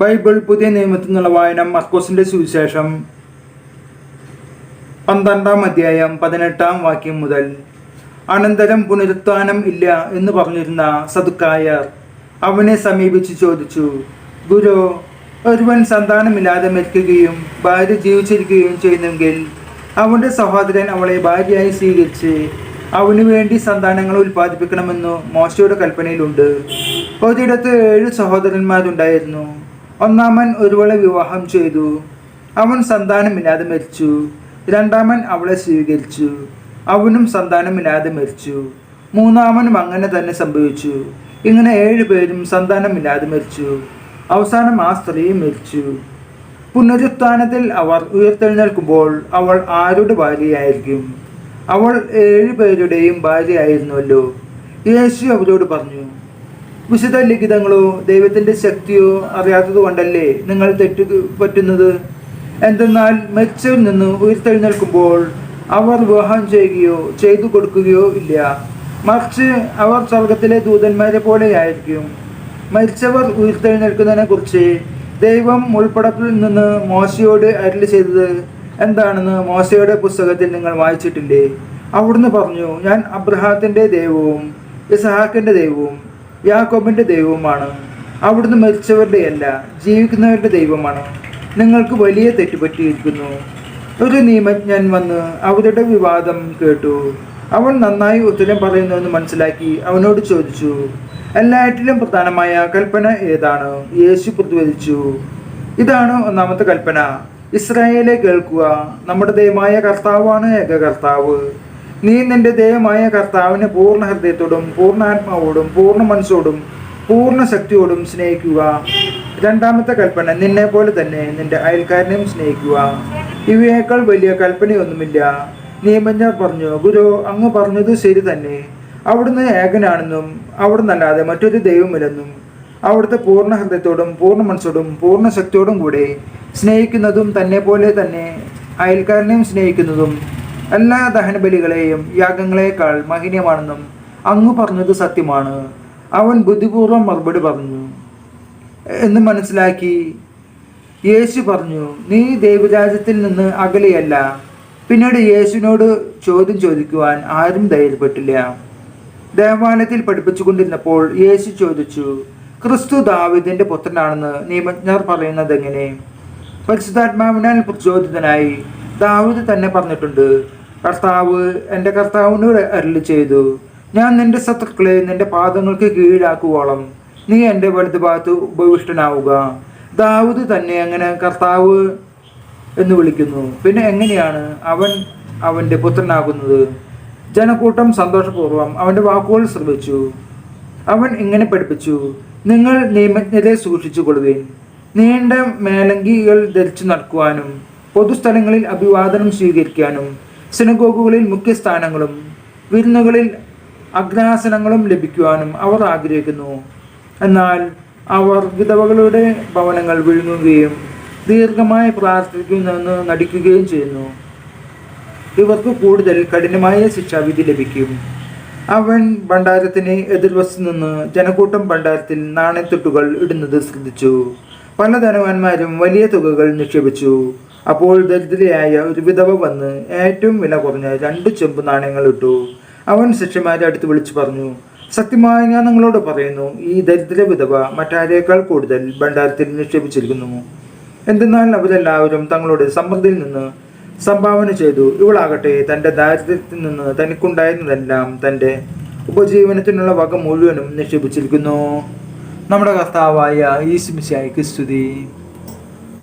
Bible പുതിയ നിയമത്തിൽ നിന്നുള്ള വായന മർക്കോസിന്റെ സുവിശേഷം പന്ത്രണ്ടാം അധ്യായം പതിനെട്ടാം വാക്യം മുതൽ അനന്തരം പുനരുത്ഥാനം ഇല്ല എന്ന് പറഞ്ഞിരുന്ന സതുക്കായർ അവനെ സമീപിച്ച് ചോദിച്ചു ഗുരു ഒരുവൻ സന്താനമില്ലാതെ മരിക്കുകയും ഭാര്യ ജീവിച്ചിരിക്കുകയും ചെയ്യുന്നെങ്കിൽ അവന്റെ സഹോദരൻ അവളെ ഭാര്യയായി സ്വീകരിച്ച് അവനു വേണ്ടി സന്താനങ്ങൾ ഉൽപ്പാദിപ്പിക്കണമെന്നു മോശയുടെ കൽപ്പനയിലുണ്ട്. ഒരിടത്ത് ഏഴ് സഹോദരന്മാരുണ്ടായിരുന്നു. ഒന്നാമൻ ഒരുവളെ വിവാഹം ചെയ്തു. അവൻ സന്താനമില്ലാതെ മരിച്ചു. രണ്ടാമൻ അവളെ സ്വീകരിച്ചു. അവനും സന്താനമില്ലാതെ മരിച്ചു. മൂന്നാമനും അങ്ങനെ തന്നെ സംഭവിച്ചു. ഇങ്ങനെ ഏഴ് പേരും സന്താനമില്ലാതെ മരിച്ചു. അവസാനം ആ സ്ത്രീയും മരിച്ചു. പുനരുത്ഥാനത്തിൽ അവർ ഉയർത്തെഴുന്നേൽക്കുമ്പോൾ അവൾ ആരുടെ ഭാര്യയായിരിക്കും? അവൾ ഏഴ് പേരുടെയും ഭാര്യയായിരുന്നുവല്ലോ യേശു അവരോട് പറഞ്ഞു വിശുദ്ധ ലിഖിതങ്ങളോ ദൈവത്തിന്റെ ശക്തിയോ അറിയാത്തത് കൊണ്ടല്ലേ നിങ്ങൾ തെറ്റു പറ്റുന്നത്? എന്തെന്നാൽ മരിച്ചവരിൽ നിന്ന് ഉയർത്തെഴുന്നേൽക്കുമ്പോൾ അവർ വിവാഹം ചെയ്യുകയോ ചെയ്തു കൊടുക്കുകയോ ഇല്ല. മറിച്ച് അവർ സ്വർഗത്തിലെ ദൂതന്മാരെ പോലെയായിരിക്കും മരിച്ചവർ ഉയർത്തെഴുന്നേൽക്കുന്നതിനെ കുറിച്ച് ദൈവം ഉൾപ്പെടത്തിൽ നിന്ന് മോശയോട് അരളി ചെയ്തത് എന്താണെന്ന് മോശയുടെ പുസ്തകത്തിൽ നിങ്ങൾ വായിച്ചിട്ടില്ലേ? അവിടുന്ന് പറഞ്ഞു ഞാൻ അബ്രഹാത്തിന്റെ ദൈവവും ഇസഹാക്കിന്റെ ദൈവവും യാക്കോബിന്റെ ദൈവവുമാണ്. അവിടുന്ന് മരിച്ചവരുടെ അല്ല ജീവിക്കുന്നവരുടെ ദൈവമാണ്. നിങ്ങൾക്ക് വലിയ തെറ്റുപറ്റിയിരിക്കുന്നു. ഒരു നിയമജ്ഞൻ വന്ന് അവരുടെ വിവാദം കേട്ടു. അവൻ നന്നായി ഉത്തരം പറയുന്നുവെന്ന് മനസ്സിലാക്കി അവനോട് ചോദിച്ചു എല്ലാറ്റിലും പ്രധാനമായ കൽപ്പന ഏതാണ്? യേശു പ്രതിവദിച്ചു ഇതാണ് ഒന്നാമത്തെ കൽപ്പന. ഇസ്രായേലെ കേൾക്കുക നമ്മുടെ ദൈവമായ കർത്താവാണ് ഏക കർത്താവ് നീ നിന്റെ ദൈവമായ കർത്താവിനെ പൂർണ ഹൃദയത്തോടും പൂർണ ആത്മാവോടും പൂർണ മനസ്സോടും പൂർണ ശക്തിയോടും സ്നേഹിക്കുക. രണ്ടാമത്തെ കൽപ്പന നിന്നെ പോലെ തന്നെ നിന്റെ അയൽക്കാരനെയും സ്നേഹിക്കുക. ഇവയേക്കാൾ വലിയ കൽപ്പനയൊന്നുമില്ല. നിയമജ്ഞർ പറഞ്ഞു ഗുരു അങ്ങ് പറഞ്ഞത് ശരി തന്നെ. അവിടുന്ന് ഏകനാണെന്നും അവിടുന്നല്ലാതെ മറ്റൊരു ദൈവമില്ലെന്നും അവിടുത്തെ പൂർണ ഹൃദയത്തോടും പൂർണ മനസ്സോടും പൂർണ ശക്തിയോടും കൂടെ സ്നേഹിക്കുന്നതും തന്നെ പോലെ തന്നെ അയൽക്കാരനെയും സ്നേഹിക്കുന്നതും എല്ലാ ദഹനബലികളെയും യാഗങ്ങളെക്കാൾ മഹിനീയമാണെന്നും അങ്ങ് പറഞ്ഞത് സത്യമാണ്. അവൻ ബുദ്ധിപൂർവം മറുപടി പറഞ്ഞു. എന്ന് മനസ്സിലാക്കി യേശു പറഞ്ഞു നീ ദൈവരാജ്യത്തിൽ നിന്ന് അകലെയല്ല. പിന്നീട് യേശുവിനോട് ചോദ്യം ചോദിക്കുവാൻ ആരും ധൈര്യപ്പെട്ടില്ല. ദേവാലയത്തിൽ പഠിപ്പിച്ചുകൊണ്ടിരുന്നപ്പോൾ യേശു ചോദിച്ചു ക്രിസ്തു ദാവിദിന്റെ പുത്രനാണെന്ന് നിയമജ്ഞർ പറയുന്നത് എങ്ങനെ പരിശുദ്ധാത്മാവിനാൽ പ്രചോദിതനായി ദാവിദ് തന്നെ പറഞ്ഞിട്ടുണ്ട്. കർത്താവ് എന്റെ കർത്താവിനോട് അരുളി ചെയ്തു ഞാൻ നിന്റെ ശത്രുക്കളെ നിന്റെ പാദങ്ങൾക്ക് കീഴാക്കുവോളം നീ എന്റെ വലതുഭാഗത്ത് ഉപവിഷ്ടനാവുക. ദാവൂദ് തന്നെ അങ്ങനെ കർത്താവ് എന്ന് വിളിക്കുന്നു. പിന്നെ എങ്ങനെയാണ് അവൻ അവന്റെ പുത്രനാകുന്നത്? ജനക്കൂട്ടം സന്തോഷപൂർവം അവന്റെ വാക്കുകൾ ശ്രമിച്ചു അവൻ ഇങ്ങനെ പഠിപ്പിച്ചു നിങ്ങൾ നിയമജ്ഞരെ സൂക്ഷിച്ചു കൊള്ളുവിൻ നീണ്ട മേലങ്കികൾ ധരിച്ചു നടക്കുവാനും പൊതുസ്ഥലങ്ങളിൽ അഭിവാദനം സ്വീകരിക്കാനും സിനഗോഗുകളിൽ മുഖ്യസ്ഥാനങ്ങളും വിരുന്നുകളിൽ അഗ്നാസനങ്ങളും ലഭിക്കുവാനും അവർ ആഗ്രഹിക്കുന്നു. എന്നാൽ അവർ വിധവകളുടെ ഭവനങ്ങൾ വിഴുങ്ങുകയും ദീർഘമായി പ്രാർത്ഥിക്കുന്നെന്ന് നടിക്കുകയും ചെയ്യുന്നു. ഇവർക്ക് കൂടുതൽ കഠിനമായ ശിക്ഷാവിധി ലഭിക്കും. അവൻ ഭണ്ഡാരത്തിന് എതിർവശത്ത് നിന്ന് ജനക്കൂട്ടം ഭണ്ഡാരത്തിൽ നാണയത്തൊട്ടുകൾ ഇടുന്നത് ശ്രദ്ധിച്ചു. പല ധനവാന്മാരും വലിയ തുകകൾ നിക്ഷേപിച്ചു. അപ്പോൾ ദരിദ്രയായ ഒരു വിധവ വന്ന് ഏറ്റവും വില കുറഞ്ഞ രണ്ട് ചെമ്പ് നാണയങ്ങൾ ഇട്ടു. അവൻ ശിഷ്യന്മാരെ അടുത്ത് വിളിച്ചു പറഞ്ഞു സത്യമായി ഞാൻ നിങ്ങളോട് പറയുന്നു ഈ ദരിദ്ര വിധവ മറ്റാരേക്കാൾ കൂടുതൽ ഭണ്ഡാരത്തിൽ നിക്ഷേപിച്ചിരിക്കുന്നു. എന്തെന്നാൽ അവരെല്ലാവരും തങ്ങളുടെ സമൃദ്ധിയിൽ നിന്ന് സംഭാവന ചെയ്തു ഇവളാകട്ടെ തന്റെ ദാരിദ്ര്യത്തിൽ നിന്ന് തനിക്കുണ്ടായിരുന്നതെല്ലാം തന്റെ ഉപജീവനത്തിനുള്ള വക മുഴുവനും നിക്ഷേപിച്ചിരിക്കുന്നു. നമ്മുടെ കർത്താവായ ഈശ്മിശായിക്ക് സ്തുതി.